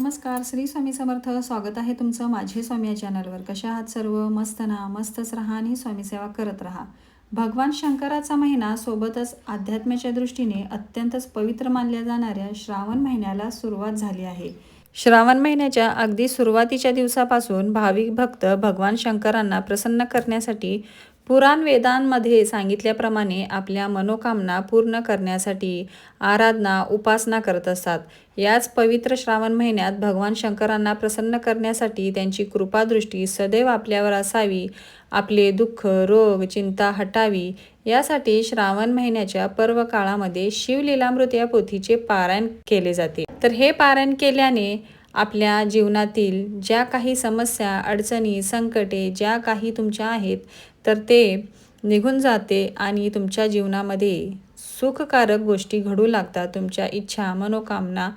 नमस्कार श्री स्वामी समर्थ. स्वागत आहे तुमचं माझे स्वामी या चॅनलवर. कशा आहात सर्व? मस्त ना? मस्तच राहा आणि स्वामी सेवा करत राहा. भगवान शंकराचा महिना सोबतच अध्यात्माच्या दृष्टीने अत्यंतच पवित्र मानल्या जाणाऱ्या श्रावण महिन्याला सुरुवात झाली आहे. श्रावण महिन्याच्या अगदी सुरुवातीच्या दिवसापासून भाविक भक्त भगवान शंकरांना प्रसन्न करण्यासाठी पुराण वेदांमध्ये सांगितल्याप्रमाणे आपल्या मनोकामना पूर्ण करण्यासाठी आराधना उपासना करत असतात. याच पवित्र श्रावण महिन्यात भगवान शंकरांना प्रसन्न करण्यासाठी त्यांची कृपादृष्टी सदैव आपल्यावर असावी. आपले दुःख रोग चिंता हटावी. यासाठी श्रावण महिन्याच्या पर्व काळामध्ये शिवलीलामृत या पोथीचे पारायण केले जाते. तर हे पारायण केल्याने आपल्या जीवनातील ज्या काही समस्या अडचणी संकटे ज्या काही तुमच्या आहेत तर ते निघून जाते आणि तुमच्या जीवनामध्ये सुखकारक गोष्टी घडू लागतात. तुमच्या इच्छा मनोकामना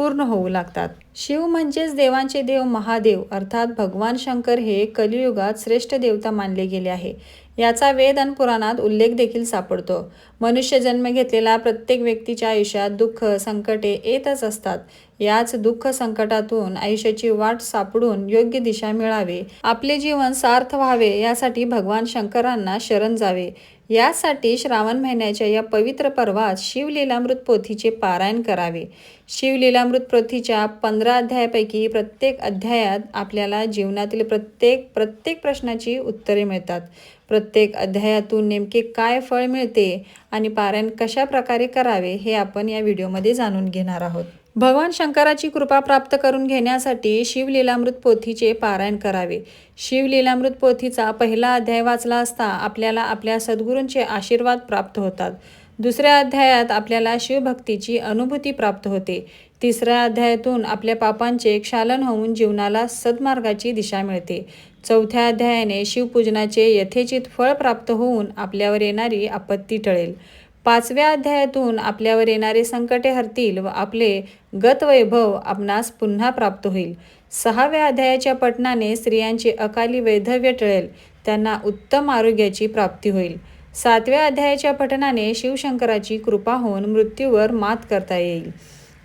पूर्ण होऊ लागतात. शिव म्हणजेच देवांचे देव महादेव अर्थात भगवान शंकर हे कलियुगात श्रेष्ठ देवता मानले गेले आहे. याचा वेद आणि पुराणात उल्लेख देखील सापडतो. मनुष्य जन्म घेतलेला प्रत्येक व्यक्तीच्या आयुष्यात दुःख संकटे येतच असतात. याच दुःख संकटातून आयुष्याची वाट सापडून योग्य दिशा मिळावे. आपले जीवन सार्थ व्हावे यासाठी भगवान शंकरांना शरण जावे. यासाठी श्रावण महिन्याच्या या पवित्र पर्वात शिवलीलामृत पोथीचे पारायण करावे. शिवलीलामृत पोथीच्या पंधरा अध्यायापैकी प्रत्येक अध्यायात आपल्याला जीवनातील प्रत्येक प्रत्येक प्रश्नाची उत्तरे मिळतात. प्रत्येक अध्यायातून नेमके काय फळ मिळते आणि पारायण कशा प्रकारे करावे हे आपण या व्हिडिओमध्ये जाणून घेणार आहोत. भगवान शंकराची कृपा प्राप्त करून घेण्यासाठी शिवलीलामृत पोथीचे पारायण करावे. शिवलीलामृत पोथीचा पहिला अध्याय वाचला असता आपल्याला आपल्या सद्गुरूंचे आशीर्वाद प्राप्त होतात. दुसऱ्या अध्यायात आपल्याला शिवभक्तीची अनुभूती प्राप्त होते. तिसऱ्या अध्यायातून आपल्या पापांचे क्षालन होऊन जीवनाला सद्मार्गाची दिशा मिळते. चौथ्या अध्यायाने शिवपूजनाचे यथेचित फळ प्राप्त होऊन आपल्यावर येणारी आपत्ती टळेल. पाचव्या अध्यायातून आपल्यावर येणारे संकटे हरतील व आपले गतवैभव आपणास पुन्हा प्राप्त होईल. सहाव्या अध्यायाच्या पठणाने स्त्रियांचे अकाली वैधव्य टळेल. त्यांना उत्तम आरोग्याची प्राप्ती होईल. सातव्या अध्यायाच्या पठणाने शिवशंकराची कृपा होऊन मृत्यूवर मात करता येईल.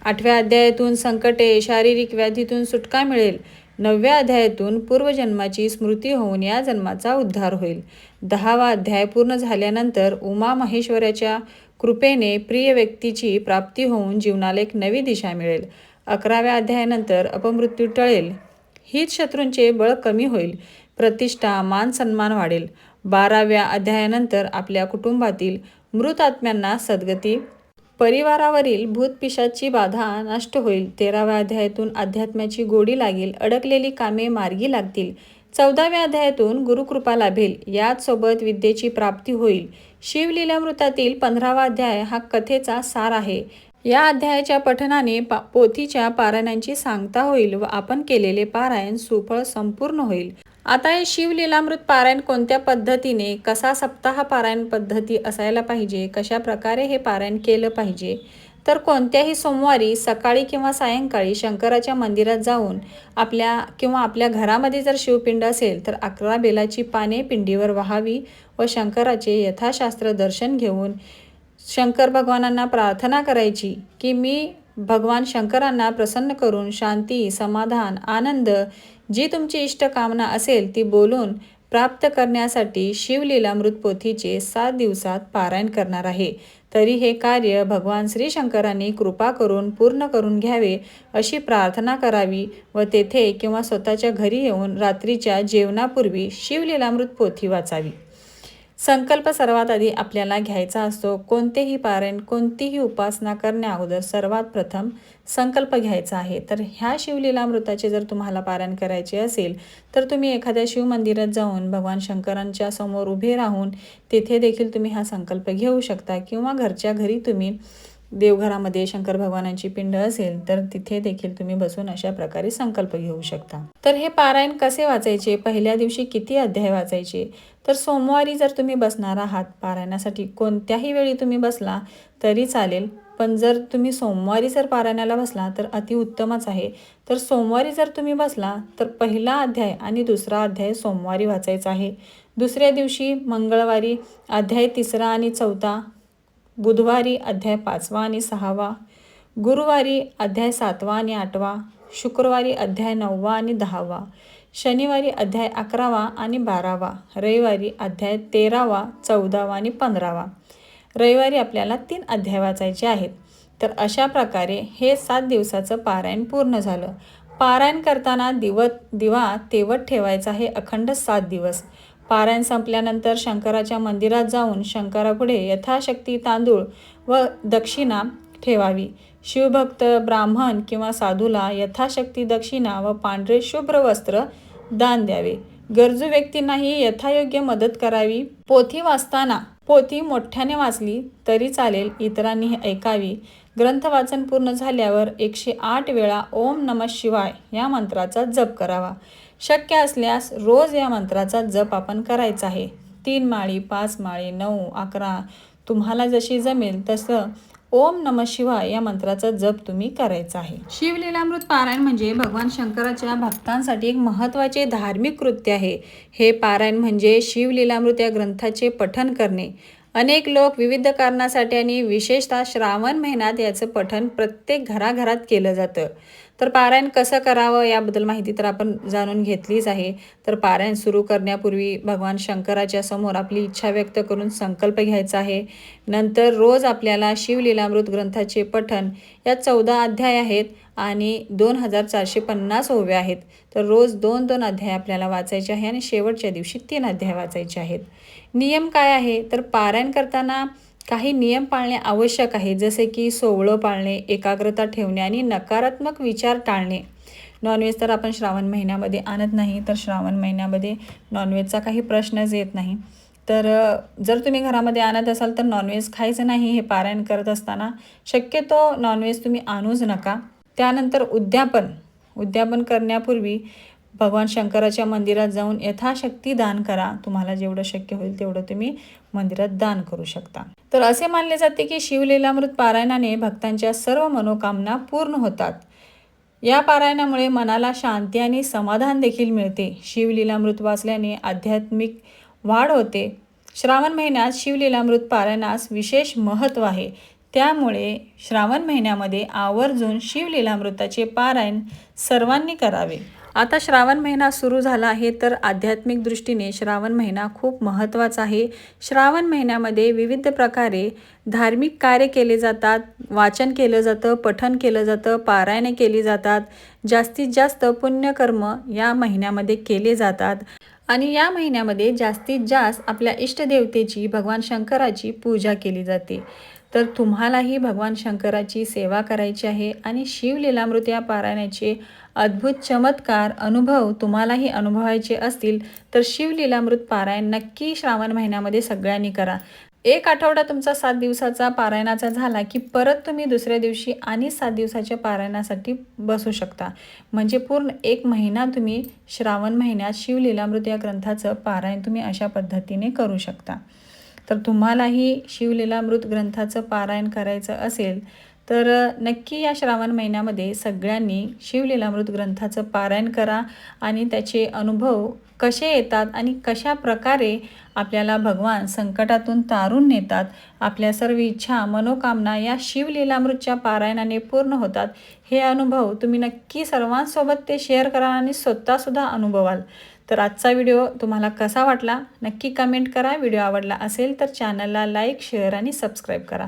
आठव्या अध्यायातून संकटे शारीरिक व्याधीतून सुटका मिळेल. नवव्या अध्यायातून पूर्वजन्माची स्मृती होऊन या जन्माचा उद्धार होईल. दहावा अध्याय पूर्ण झाल्यानंतर उमा महेश्वराच्या कृपेने प्रिय व्यक्तीची प्राप्ती होऊन जीवनाला एक नवी दिशा मिळेल. अकराव्या अध्यायानंतर अपमृत्यू टळेल. हीच शत्रूंचे बळ कमी होईल. प्रतिष्ठा मान सन्मान वाढेल. बाराव्या अध्यायानंतर आपल्या कुटुंबातील मृत आत्म्यांना सद्गती. परिवारावरील भूतपिशाची बाधा नष्ट होईल. तेराव्या अध्यायातून अध्यात्माची गोडी लागेल. अडकलेली कामे मार्गी लागतील. चौदाव्या अध्यायातून गुरुकृपा लाभेल. याचसोबत विद्येची प्राप्ती होईल. शिवलीलामृतातील पंधरावा अध्याय हा कथेचा सार आहे. या अध्यायाच्या पठनाने पा पोथीच्या पारायणांची सांगता होईल व आपण केलेले पारायण सुफळ संपूर्ण होईल. आता हे शिवलीलामृत पारायण कोणत्या पद्धतीने कसा सप्ताह पारायण पद्धती असायला पाहिजे कशा प्रकारे हे पारायण केलं पाहिजे तर कोणत्याही सोमवारी सकाळी किंवा सायंकाळी शंकराच्या मंदिरात जाऊन आपल्या किंवा आपल्या घरामध्ये जर शिवपिंड असेल तर अकरा बेलाची पाने पिंडीवर व्हावी व शंकराचे यथाशास्त्र दर्शन घेऊन शंकर भगवानांना प्रार्थना करायची की मी भगवान शंकरांना प्रसन्न करून शांती समाधान आनंद जी तुमची इष्टकामना असेल ती बोलून प्राप्त करण्यासाठी शिवलीला मृतपोथीचे सात दिवसात पारायण करणार आहे. तरी हे कार्य भगवान श्री शंकरांनी कृपा करून पूर्ण करून घ्यावे अशी प्रार्थना करावी व तेथे किंवा स्वतःच्या घरी येऊन रात्रीच्या जेवणापूर्वी शिवलीलामृत पोथी वाचावी. संकल्प सर्वात आधी आपल्याला घ्यायचा असतो. कोणतेही पारायण कोणतीही उपासना करण्या अगोदर सर्वात प्रथम संकल्प घ्यायचा आहे. तर ह्या शिवलीलामृताचे जर तुम्हाला पारायण करायचे असेल तर तुम्ही एखाद्या शिवमंदिरात जाऊन भगवान शंकरांच्या समोर उभे राहून तिथे देखील तुम्ही हा संकल्प घेऊ शकता किंवा घरच्या घरी तुम्ही देवघरामध्ये शंकर भगवानांची पिंड असेल तर तिथे देखील तुम्ही बसून अशा प्रकारे संकल्प घेऊ शकता. तर हे पारायण कसे वाचायचे? पहिल्या दिवशी किती अध्याय वाचायचे? तर सोमवारी जर तुम्ही बसणार आहात पारायणासाठी कोणत्याही वेळी तुम्ही बसला तरी चालेल. पण जर तुम्ही सोमवारी जर पारायणाला बसला तर अतिउत्तमच आहे. तर सोमवारी जर तुम्ही बसला तर पहिला अध्याय आणि दुसरा अध्याय सोमवारी वाचायचा आहे. दुसऱ्या दिवशी मंगळवारी अध्याय तिसरा आणि चौथा बुधवारी अध्याय पाचवा आणि सहावा गुरुवारी अध्याय सातवा आणि आठवा शुक्रवारी अध्याय नववा आणि दहावा शनिवारी अध्याय अकरावा आणि बारावा रविवारी अध्याय तेरावा चौदावा आणि पंधरावा. रविवारी आपल्याला तीन अध्याय वाचायचे आहेत. तर अशा प्रकारे हे सात दिवसाचं पारायण पूर्ण झालं. पारायण करताना दिवत दिवा तेवत ठेवायचा हे अखंड सात दिवस. पारायण संपल्यानंतर शंकराच्या मंदिरात जाऊन शंकरापुढे यथाशक्ती तांदूळ व दक्षिणा ठेवावी. शिवभक्त ब्राह्मण किंवा साधूला यथाशक्ती दक्षिणा व पांढरे शुभ्र वस्त्र दान द्यावे. गरजू व्यक्तींनाही यथायोग्य मदत करावी. पोथी वाचताना पोथी मोठ्याने वाचली तरी चालेल इतरांनी ऐकावी. ग्रंथ वाचन पूर्ण झाल्यावर एकशे आठ वेळा ओम नम शिवाय या मंत्राचा जप करावा. शक्य असल्यास रोज या मंत्राचा जप आपण करायचा आहे. तीन माळी पाच माळी नऊ अकरा तुम्हाला जशी जमेल तसं ओम नम शिवाय या मंत्राचा जप तुम्ही करायचा आहे. शिवलीलामृत पारायण म्हणजे भगवान शंकराच्या भक्तांसाठी एक महत्त्वाचे धार्मिक कृत्य आहे. हे पारायण म्हणजे शिवलीलामृत या ग्रंथाचे पठन करणे. अनेक लोक विविध कारणासाठी आणि विशेषतः श्रावण महिन्यात याचं पठन प्रत्येक घराघरात केलं जातं. तर पारायण कसं करावं याबद्दल माहिती तर आपण जाणून घेतलीच आहे. तर पारायण सुरू करण्यापूर्वी भगवान शंकराच्या समोर आपली इच्छा व्यक्त करून संकल्प घ्यायचा आहे. नंतर रोज आपल्याला शिवलीलामृत ग्रंथाचे पठण या चौदा अध्याय आहेत आणि दोन हजार चारशे पन्नास ओव्या आहेत. तर रोज दोन दोन अध्याय आपल्याला वाचायचे आहे आणि शेवटच्या दिवशी तीन अध्याय वाचायचे आहेत. नियम काय आहे? तर पारायण करताना काही नियम पाळणे आवश्यक आहे. जसे की सोवळं पाळणे एकाग्रता ठेवणे आणि नकारात्मक विचार टाळणे. नॉनव्हेज तर आपण श्रावण महिन्यामध्ये आणत नाही. तर श्रावण महिन्यामध्ये नॉनव्हेजचा काही प्रश्नच येत नाही. तर जर तुम्ही घरामध्ये आणत असाल तर नॉनव्हेज खायचं नाही हे पारायण करत असताना शक्यतो नॉनव्हेज तुम्ही आणूच नका. त्यानंतर उद्यापन. उद्यापन करण्यापूर्वी भगवान शंकराच्या मंदिरात जाऊन यथाशक्ती दान करा. तुम्हाला जेवढं शक्य होईल तेवढं तुम्ही मंदिरात दान करू शकता. तर असे मानले जाते की शिवलीलामृत पारायणाने भक्तांच्या सर्व मनोकामना पूर्ण होतात. या पारायणामुळे मनाला शांती आणि समाधान देखील मिळते. शिवलीलामृत वाचल्याने आध्यात्मिक वाढ होते. श्रावण महिन्यात शिवलीलामृत पारायणास विशेष महत्त्व आहे. त्यामुळे श्रावण महिन्यामध्ये आवर्जून शिवलीलामृताचे पारायण सर्वांनी करावे. आता श्रावण महिना सुरू झाला आहे तर आध्यात्मिक दृष्टीने श्रावण महिना खूप महत्त्वाचा आहे. श्रावण महिन्यामध्ये विविध प्रकारे धार्मिक कार्य केले जातात. वाचन केलं जातं पठन केलं जातं पारायणे केली जातात. जास्तीत जास्त पुण्यकर्म या महिन्यामध्ये केले जातात. आणि या महिन्यामध्ये जास्तीत जास्त आपल्या इष्टदेवतेची भगवान शंकराची पूजा केली जाते. तर तुम्हालाही भगवान शंकराची सेवा करायची आहे आणि शिवलीलामृत या पारायणाचे अद्भुत चमत्कार अनुभव तुम्हालाही अनुभवायचे असतील तर शिवलीलामृत पारायण नक्की श्रावण महिन्यामध्ये सगळ्यांनी करा. एक आठवडा तुमचा सात दिवसाचा पारायणाचा झाला की परत तुम्ही दुसऱ्या दिवशी आणि सात दिवसाच्या पारायणासाठी बसू शकता. म्हणजे पूर्ण एक महिना तुम्ही श्रावण महिन्यात शिवलीलामृत या ग्रंथाचं पारायण तुम्ही अशा पद्धतीने करू शकता. तर तुम्हालाही शिवलीलामृत ग्रंथाचं पारायण करायचं असेल तर नक्की या श्रावण महिन्यामध्ये सगळ्यांनी शिवलीलामृत ग्रंथाचं पारायण करा आणि त्याचे अनुभव कसे येतात आणि कशा प्रकारे आपल्याला भगवान संकटातून तारून नेतात आपल्या सर्व इच्छा मनोकामना या शिवलीलामृतच्या पारायणाने पूर्ण होतात हे अनुभव तुम्ही नक्की सर्वांसोबत ते शेअर करा आणि स्वतःसुद्धा अनुभवाल. तर आजचा व्हिडिओ तुम्हाला कसा वाटला? नक्की कमेंट करा. व्हिडिओ आवडला असेल तर चॅनलला लाईक शेअर आणि सबस्क्राईब करा.